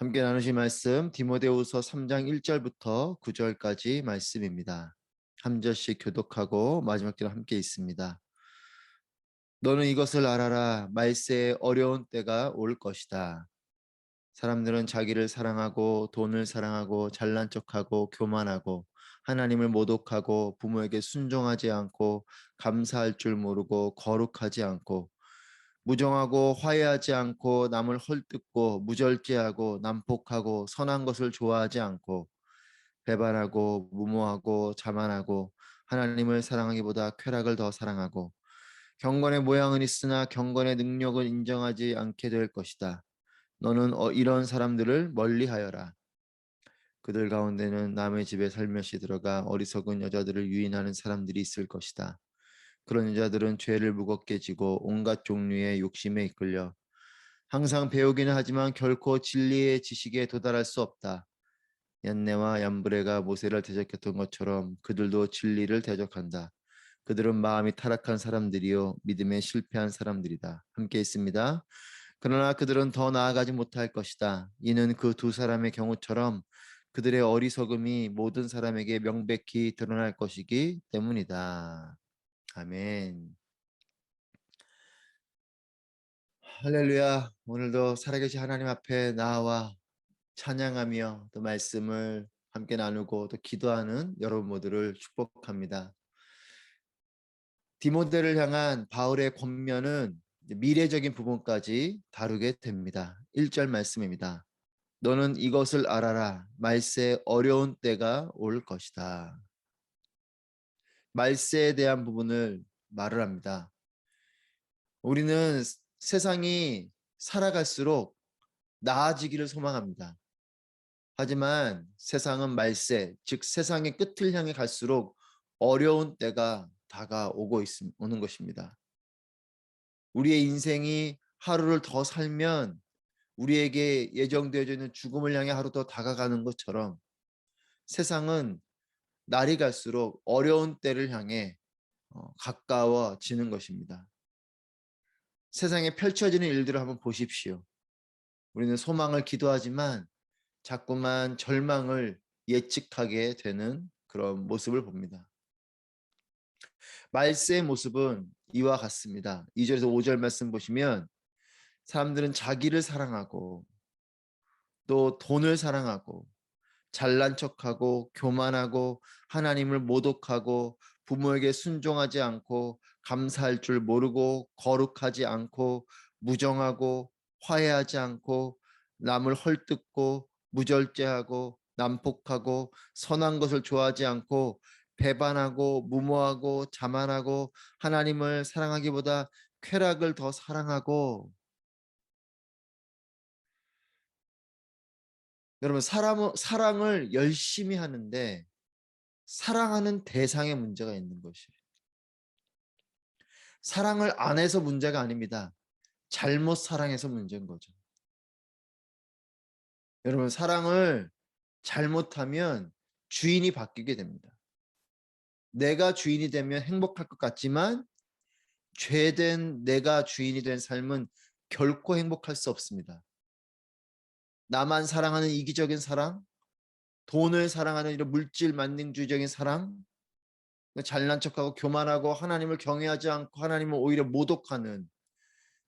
함께 나누실 말씀 디모데후서 3장 1절부터 9절까지 말씀입니다. 한 절씩 교독하고 마지막 절 함께 있습니다. 너는 이것을 알아라 말세에 어려운 때가 올 것이다. 사람들은 자기를 사랑하고 돈을 사랑하고 잘난 척하고 교만하고 하나님을 모독하고 부모에게 순종하지 않고 감사할 줄 모르고 거룩하지 않고 무정하고 화해하지 않고 남을 헐뜯고 무절제하고 난폭하고 선한 것을 좋아하지 않고 배반하고 무모하고 자만하고 하나님을 사랑하기보다 쾌락을 더 사랑하고 경건의 모양은 있으나 경건의 능력을 인정하지 않게 될 것이다. 너는 어, 이런 사람들을 멀리하여라. 그들 가운데는 남의 집에 살며시 들어가 어리석은 여자들을 유인하는 사람들이 있을 것이다. 그런 여자들은 죄를 무겁게 지고 온갖 종류의 욕심에 이끌려 항상 배우기는 하지만 결코 진리의 지식에 도달할 수 없다. 얀네와 얀브레가 모세를 대적했던 것처럼 그들도 진리를 대적한다. 그들은 마음이 타락한 사람들이요 믿음에 실패한 사람들이다. 함께 있습니다. 그러나 그들은 더 나아가지 못할 것이다. 이는 그 두 사람의 경우처럼 그들의 어리석음이 모든 사람에게 명백히 드러날 것이기 때문이다. 아멘. 할렐루야. 오늘도 살아계신 하나님 앞에 나와 찬양하며 또 말씀을 함께 나누고 또 기도하는 여러분 모두를 축복합니다. 디모데를 향한 바울의 권면은 미래적인 부분까지 다루게 됩니다. 1절 말씀입니다. 너는 이것을 알아라. 말세 어려운 때가 올 것이다. 말세에 대한 부분을 말을 합니다. 우리는 세상이 살아갈수록 나아지기를 소망합니다. 하지만 세상은 말세, 즉 세상의 끝을 향해 갈수록 어려운 때가 다가오고 있, 오는 것입니다. 우리의 인생이 하루를 더 살면 우리에게 예정되어져 있는 죽음을 향해 하루 더 다가가는 것처럼 세상은 날이 갈수록 어려운 때를 향해 어, 가까워지는 것입니다. 세상에 펼쳐지는 일들을 한번 보십시오. 우리는 소망을 기도하지만 자꾸만 절망을 예측하게 되는 그런 모습을 봅니다. 말세의 모습은 이와 같습니다. 2절에서 5절 말씀 보시면 사람들은 자기를 사랑하고 또 돈을 사랑하고 잘난 척하고 교만하고 하나님을 모독하고 부모에게 순종하지 않고 감사할 줄 모르고 거룩하지 않고 무정하고 화해하지 않고 남을 헐뜯고 무절제하고 난폭하고 선한 것을 좋아하지 않고 배반하고 무모하고 자만하고 하나님을 사랑하기보다 쾌락을 더 사랑하고 여러분 사람 사랑을 열심히 하는데 사랑하는 대상에 문제가 있는 것이에요. 사랑을 안 해서 문제가 아닙니다. 잘못 사랑해서 문제인 거죠. 여러분 사랑을 잘못하면 주인이 바뀌게 됩니다. 내가 주인이 되면 행복할 것 같지만 죄된 내가 주인이 된 삶은 결코 행복할 수 없습니다. 나만 사랑하는 이기적인 사랑, 돈을 사랑하는 이런 물질 만능주의적인 사랑, 잘난 척하고 교만하고 하나님을 경외하지 않고 하나님을 오히려 모독하는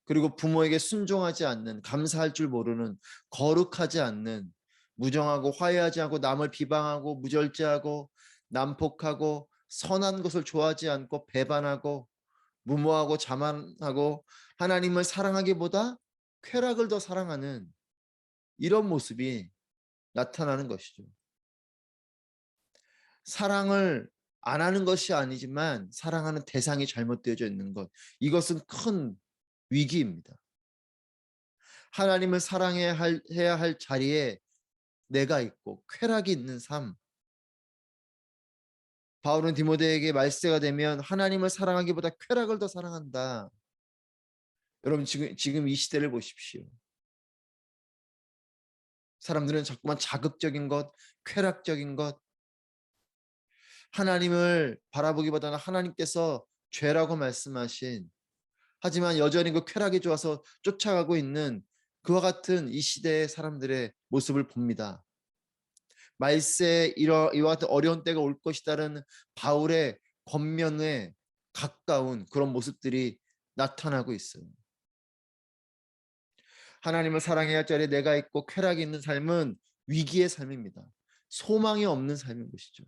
그리고 부모에게 순종하지 않는 감사할 줄 모르는 거룩하지 않는 무정하고 화해하지 않고 남을 비방하고 무절제하고 난폭하고 선한 것을 좋아하지 않고 배반하고 무모하고 자만하고 하나님을 사랑하기보다 쾌락을 더 사랑하는 이런 모습이 나타나는 것이죠. 사랑을 안 하는 것이 아니지만 사랑하는 대상이 잘못되어져 있는 것. 이것은 큰 위기입니다. 하나님을 사랑해야 할, 자리에 내가 있고 쾌락이 있는 삶. 바울은 디모데에게 말세가 되면 하나님을 사랑하기보다 쾌락을 더 사랑한다. 여러분 지금 지금 이 시대를 보십시오. 사람들은 자꾸만 자극적인 것, 쾌락적인 것, 하나님을 바라보기보다는 하나님께서 죄라고 말씀하신 하지만 여전히 그 쾌락이 좋아서 쫓아가고 있는 그와 같은 이 시대의 사람들의 모습을 봅니다. 말세 이러 이와 같은 어려운 때가 올 것이다라는 바울의 권면에 가까운 그런 모습들이 나타나고 있어요. 하나님을 사랑해야 할 자리에 내가 있고 쾌락이 있는 삶은 위기의 삶입니다. 소망이 없는 삶인 것이죠.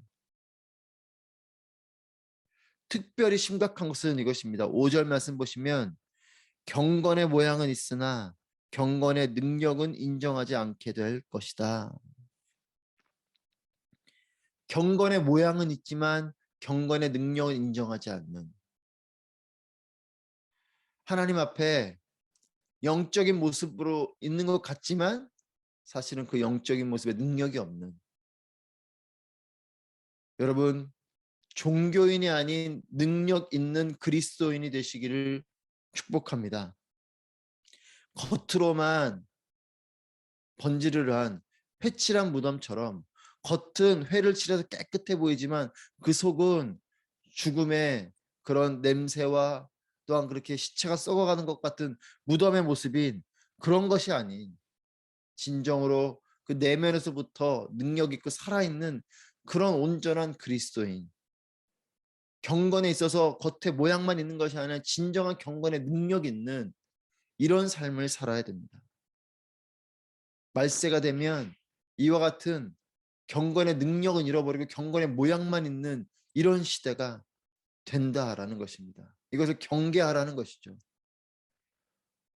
특별히 심각한 것은 이것입니다. 5절 말씀 보시면 경건의 모양은 있으나 경건의 능력은 인정하지 않게 될 것이다. 경건의 모양은 있지만 경건의 능력은 인정하지 않는 하나님 앞에 영적인 모습으로 있는 것 같지만 사실은 그 영적인 모습에 능력이 없는 여러분 종교인이 아닌 능력 있는 그리스도인이 되시기를 축복합니다. 겉으로만 번지르르한 회칠한 무덤처럼 겉은 회를 칠해서 깨끗해 보이지만 그 속은 죽음의 그런 냄새와 또한 그렇게 시체가 썩어가는 것 같은 무덤의 모습인 그런 것이 아닌 진정으로 그 내면에서부터 능력 있고 살아있는 그런 온전한 그리스도인 경건에 있어서 겉에 모양만 있는 것이 아니라 진정한 경건의 능력 있는 이런 삶을 살아야 됩니다. 말세가 되면 이와 같은 경건의 능력은 잃어버리고 경건의 모양만 있는 이런 시대가 된다라는 것입니다. 이것을 경계하라는 것이죠.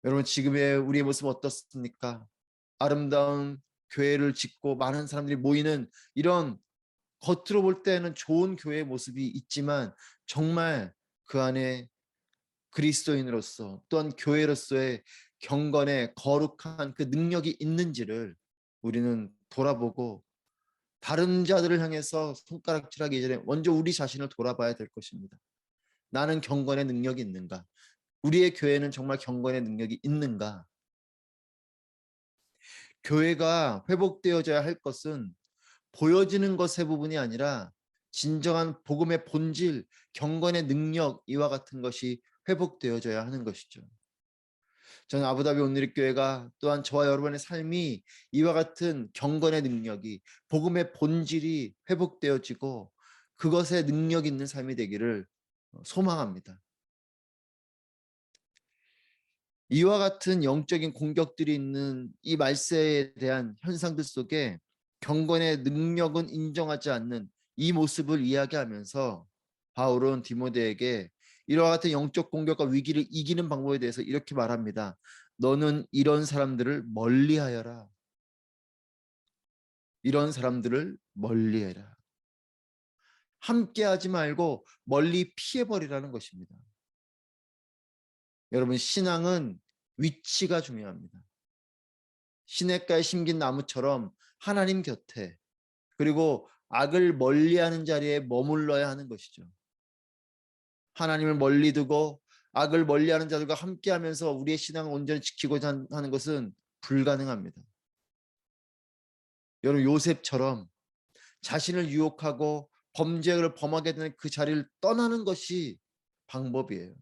여러분 지금의 우리의 모습 어떻습니까? 아름다운 교회를 짓고 많은 사람들이 모이는 이런 겉으로 볼 때는 좋은 교회의 모습이 있지만 정말 그 안에 그리스도인으로서 또한 교회로서의 경건의 거룩한 그 능력이 있는지를 우리는 돌아보고 다른 자들을 향해서 손가락질하기 전에 먼저 우리 자신을 돌아봐야 될 것입니다. 나는 경건의 능력이 있는가? 우리의 교회는 정말 경건의 능력이 있는가? 교회가 회복되어져야 할 것은 보여지는 것의 부분이 아니라 진정한 복음의 본질, 경건의 능력 이와 같은 것이 회복되어져야 하는 것이죠. 저는 아부다비 온누리 교회가 또한 저와 여러분의 삶이 이와 같은 경건의 능력이 복음의 본질이 회복되어지고 그것에 능력 있는 삶이 되기를 소망합니다. 이와 같은 영적인 공격들이 있는 이 말세에 대한 현상들 속에 경건의 능력은 인정하지 않는 이 모습을 이야기하면서 바울은 디모데에게 이와 같은 영적 공격과 위기를 이기는 방법에 대해서 이렇게 말합니다. 너는 이런 사람들을 멀리하여라. 이런 사람들을 멀리해라. 함께하지 말고 멀리 피해버리라는 것입니다. 여러분 신앙은 위치가 중요합니다. 시냇가에 심긴 나무처럼 하나님 곁에 그리고 악을 멀리하는 자리에 머물러야 하는 것이죠. 하나님을 멀리 두고 악을 멀리하는 자들과 함께하면서 우리의 신앙을 온전히 지키고자 하는 것은 불가능합니다. 여러분 요셉처럼 자신을 유혹하고 범죄를 범하게 되는 그 자리를 떠나는 것이 방법이에요.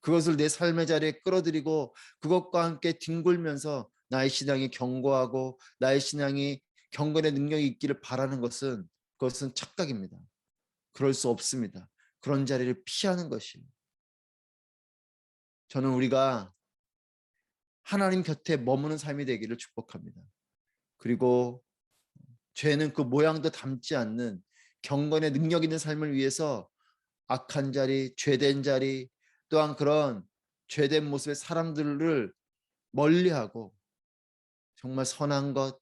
그것을 내 삶의 자리에 끌어들이고 그것과 함께 뒹굴면서 나의 신앙이 견고하고 나의 신앙이 경건의 능력이 있기를 바라는 것은 그것은 착각입니다. 그럴 수 없습니다. 그런 자리를 피하는 것이 저는 우리가 하나님 곁에 머무는 삶이 되기를 축복합니다. 그리고 죄는 그 모양도 담지 않는 경건의 능력 있는 삶을 위해서 악한 자리, 죄된 자리, 또한 그런 죄된 모습의 사람들을 멀리하고 정말 선한 것,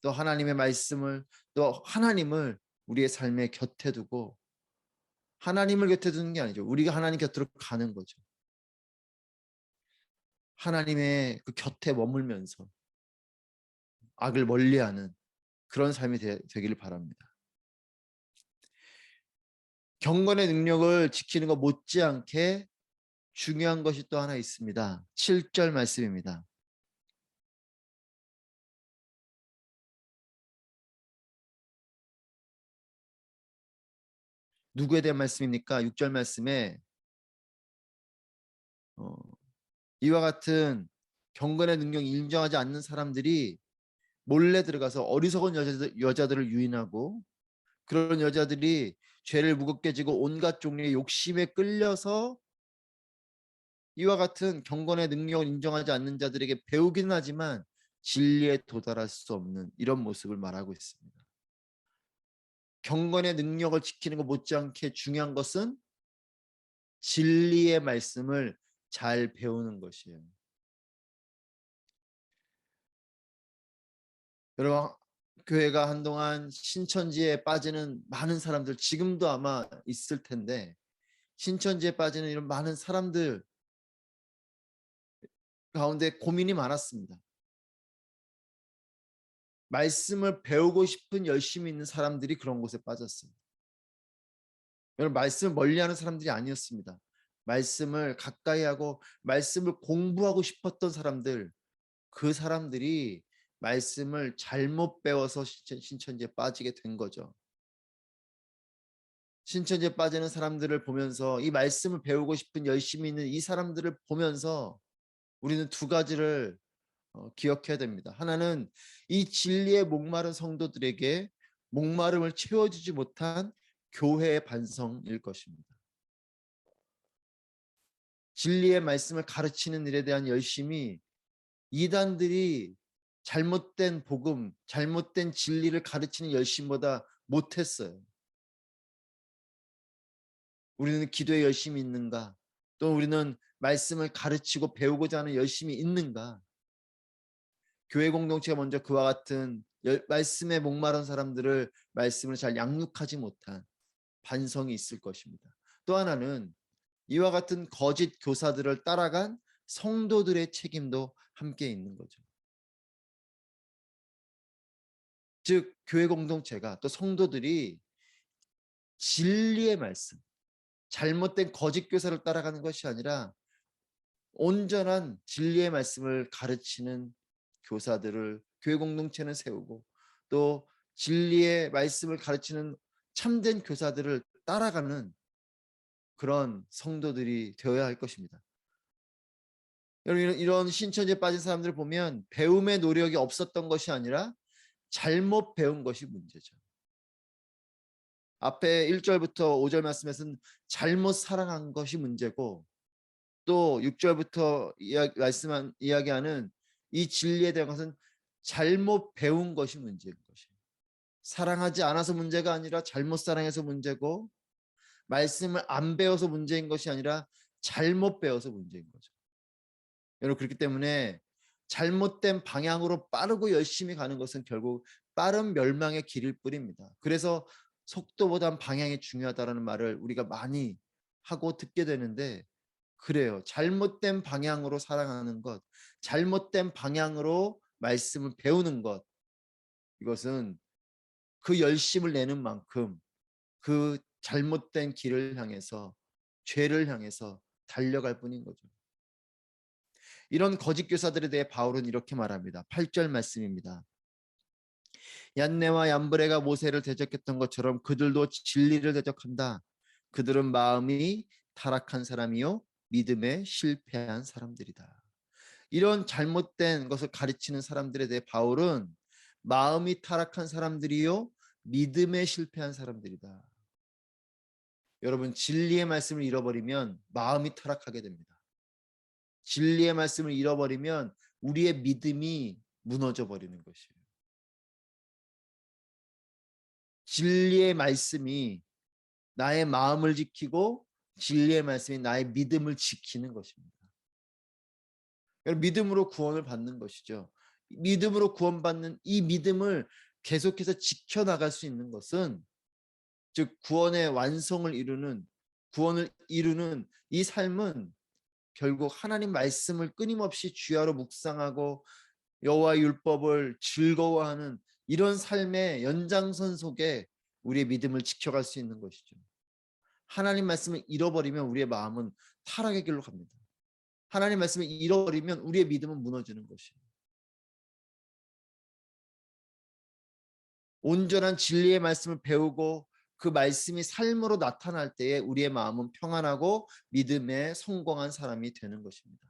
또 하나님의 말씀을, 또 하나님을 우리의 삶의 곁에 두고 하나님을 곁에 두는 게 아니죠. 우리가 하나님 곁으로 가는 거죠. 하나님의 그 곁에 머물면서 악을 멀리하는 그런 삶이 되, 되기를 바랍니다. 경건의 능력을 지키는 것 못지않게 중요한 것이 또 하나 있습니다. 7절 말씀입니다. 누구에 대한 말씀입니까? 6절 말씀에 어, 이와 같은 경건의 능력 인정하지 않는 사람들이 몰래 들어가서 어리석은 여자들, 여자들을 유인하고 그런 여자들이 죄를 무겁게 지고 온갖 종류의 욕심에 끌려서 이와 같은 경건의 능력을 인정하지 않는 자들에게 배우기는 하지만 진리에 도달할 수 없는 이런 모습을 말하고 있습니다. 경건의 능력을 지키는 것 못지않게 중요한 것은 진리의 말씀을 잘 배우는 것이에요. 여러분 교회가 한동안 신천지에 빠지는 많은 사람들 지금도 아마 있을 텐데 신천지에 빠지는 이런 많은 사람들 가운데 고민이 많았습니다. 말씀을 배우고 싶은 열심히 있는 사람들이 그런 곳에 빠졌어요. 여러분 말씀을 멀리하는 사람들이 아니었습니다. 말씀을 가까이 하고 말씀을 공부하고 싶었던 사람들 그 사람들이 말씀을 잘못 배워서 신천지에 빠지게 된 거죠. 신천지에 빠지는 사람들을 보면서 이 말씀을 배우고 싶은 열심히 있는 이 사람들을 보면서 우리는 두 가지를 어, 기억해야 됩니다. 하나는 이 진리의 목마른 성도들에게 목마름을 채워주지 못한 교회의 반성일 것입니다. 진리의 말씀을 가르치는 일에 대한 열심이 이단들이 잘못된 복음, 잘못된 진리를 가르치는 열심보다 못했어요. 우리는 기도에 열심히 있는가? 또 우리는 말씀을 가르치고 배우고자 하는 열심이 있는가? 교회 공동체가 먼저 그와 같은 말씀에 목마른 사람들을 말씀을 잘 양육하지 못한 반성이 있을 것입니다. 또 하나는 이와 같은 거짓 교사들을 따라간 성도들의 책임도 함께 있는 거죠. 즉 교회 공동체가 또 성도들이 진리의 말씀, 잘못된 거짓 교사를 따라가는 것이 아니라 온전한 진리의 말씀을 가르치는 교사들을 교회 공동체는 세우고 또 진리의 말씀을 가르치는 참된 교사들을 따라가는 그런 성도들이 되어야 할 것입니다. 여러분 이런 신천지에 빠진 사람들을 보면 배움의 노력이 없었던 것이 아니라 잘못 배운 것이 문제죠. 앞에 1절부터 5절 말씀에서는 잘못 사랑한 것이 문제고 또 6절부터 이야기, 말씀한 이야기하는 이 진리에 대한 것은 잘못 배운 것이 문제인 것이에요. 사랑하지 않아서 문제가 아니라 잘못 사랑해서 문제고 말씀을 안 배워서 문제인 것이 아니라 잘못 배워서 문제인 거죠. 여러분 그렇기 때문에 잘못된 방향으로 빠르고 열심히 가는 것은 결국 빠른 멸망의 길일 뿐입니다. 그래서 속도보단 방향이 중요하다는 말을 우리가 많이 하고 듣게 되는데 그래요. 잘못된 방향으로 살아가는 것, 잘못된 방향으로 말씀을 배우는 것 이것은 그 열심을 내는 만큼 그 잘못된 길을 향해서 죄를 향해서 달려갈 뿐인 거죠. 이런 거짓 교사들에 대해 바울은 이렇게 말합니다. 8절 말씀입니다. 얀네와 얀브레가 모세를 대적했던 것처럼 그들도 진리를 대적한다. 그들은 마음이 타락한 사람이요 믿음에 실패한 사람들이다. 이런 잘못된 것을 가르치는 사람들에 대해 바울은 마음이 타락한 사람들이요 믿음에 실패한 사람들이다. 여러분 진리의 말씀을 잃어버리면 마음이 타락하게 됩니다. 진리의 말씀을 잃어버리면 우리의 믿음이 무너져 버리는 것이에요. 진리의 말씀이 나의 마음을 지키고 진리의 말씀이 나의 믿음을 지키는 것입니다. 믿음으로 구원을 받는 것이죠. 믿음으로 구원받는 이 믿음을 계속해서 지켜나갈 수 있는 것은 즉 구원의 완성을 이루는 구원을 이루는 이 삶은 결국 하나님 말씀을 끊임없이 주야로 묵상하고 여호와 율법을 즐거워하는 이런 삶의 연장선 속에 우리의 믿음을 지켜갈 수 있는 것이죠. 하나님 말씀을 잃어버리면 우리의 마음은 타락의 길로 갑니다. 하나님 말씀을 잃어버리면 우리의 믿음은 무너지는 것이에요. 온전한 진리의 말씀을 배우고 그 말씀이 삶으로 나타날 때에 우리의 마음은 평안하고 믿음에 성공한 사람이 되는 것입니다.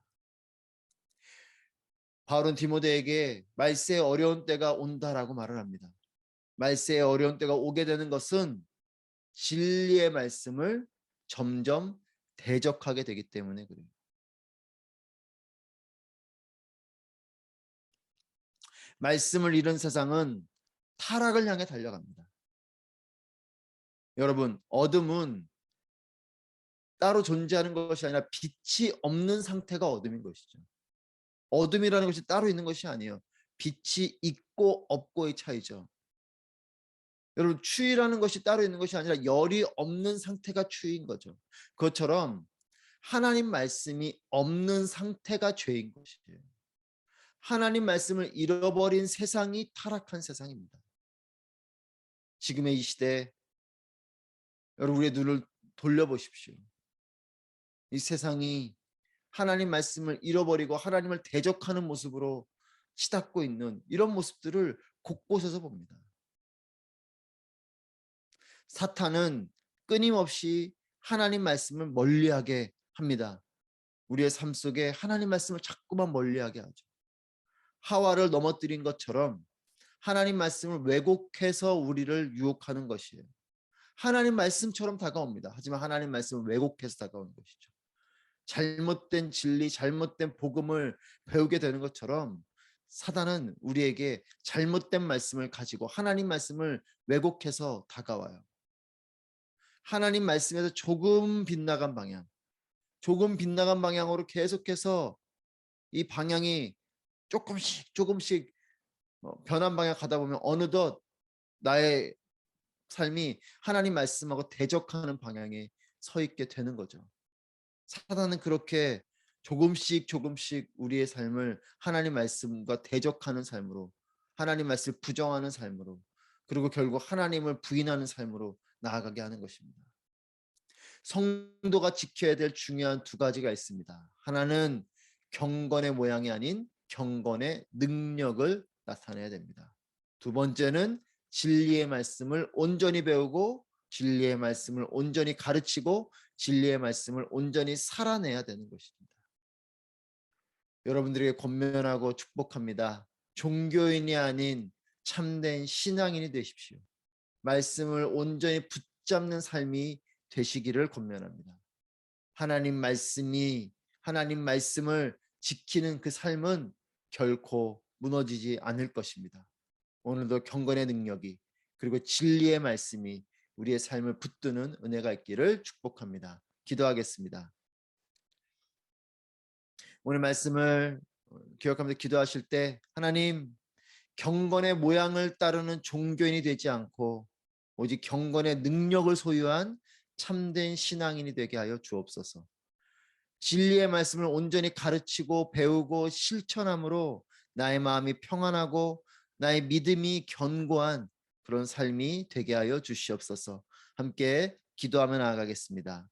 바울은 디모데에게 말세의 어려운 때가 온다라고 말을 합니다. 말세의 어려운 때가 오게 되는 것은 진리의 말씀을 점점 대적하게 되기 때문에 그래요. 말씀을 잃은 세상은 타락을 향해 달려갑니다. 여러분, 어둠은 따로 존재하는 것이 아니라 빛이 없는 상태가 어둠인 것이죠. 어둠이라는 것이 따로 있는 것이 아니에요. 빛이 있고 없고의 차이죠. 여러분, 추위라는 것이 따로 있는 것이 아니라 열이 없는 상태가 추위인 거죠. 그것처럼 하나님 말씀이 없는 상태가 죄인 것이에요. 하나님 말씀을 잃어버린 세상이 타락한 세상입니다. 지금의 이 시대 여러분 우리의 눈을 돌려보십시오. 이 세상이 하나님 말씀을 잃어버리고 하나님을 대적하는 모습으로 치닫고 있는 이런 모습들을 곳곳에서 봅니다. 사탄은 끊임없이 하나님 말씀을 멀리하게 합니다. 우리의 삶 속에 하나님 말씀을 자꾸만 멀리하게 하죠. 하와를 넘어뜨린 것처럼 하나님 말씀을 왜곡해서 우리를 유혹하는 것이에요. 하나님 말씀처럼 다가옵니다. 하지만 하나님 말씀을 왜곡해서 다가오는 것이죠. 잘못된 진리, 잘못된 복음을 배우게 되는 것처럼 사단은 우리에게 잘못된 말씀을 가지고 하나님 말씀을 왜곡해서 다가와요. 하나님 말씀에서 조금 빗나간 방향, 조금 빗나간 방향으로 계속해서 이 방향이 조금씩 조금씩 어, 변한 방향 가다 보면 어느덧 나의 삶이 하나님 말씀하고 대적하는 방향에 서 있게 되는 거죠. 사단은 그렇게 조금씩 조금씩 우리의 삶을 하나님 말씀과 대적하는 삶으로 하나님 말씀을 부정하는 삶으로 그리고 결국 하나님을 부인하는 삶으로 나아가게 하는 것입니다. 성도가 지켜야 될 중요한 두 가지가 있습니다. 하나는 경건의 모양이 아닌 경건의 능력을 나타내야 됩니다. 두 번째는 진리의 말씀을 온전히 배우고 진리의 말씀을 온전히 가르치고 진리의 말씀을 온전히 살아내야 되는 것입니다. 여러분들에게 권면하고 축복합니다. 종교인이 아닌 참된 신앙인이 되십시오. 말씀을 온전히 붙잡는 삶이 되시기를 권면합니다. 하나님 말씀이 하나님 말씀을 지키는 그 삶은 결코 무너지지 않을 것입니다. 오늘도 경건의 능력이 그리고 진리의 말씀이 우리의 삶을 붙드는 은혜가 있기를 축복합니다. 기도하겠습니다. 오늘 말씀을 기억하면서 기도하실 때 하나님 경건의 모양을 따르는 종교인이 되지 않고 오직 경건의 능력을 소유한 참된 신앙인이 되게 하여 주옵소서. 진리의 말씀을 온전히 가르치고 배우고 실천함으로 나의 마음이 평안하고 나의 믿음이 견고한 그런 삶이 되게 하여 주시옵소서. 함께 기도하며 나아가겠습니다.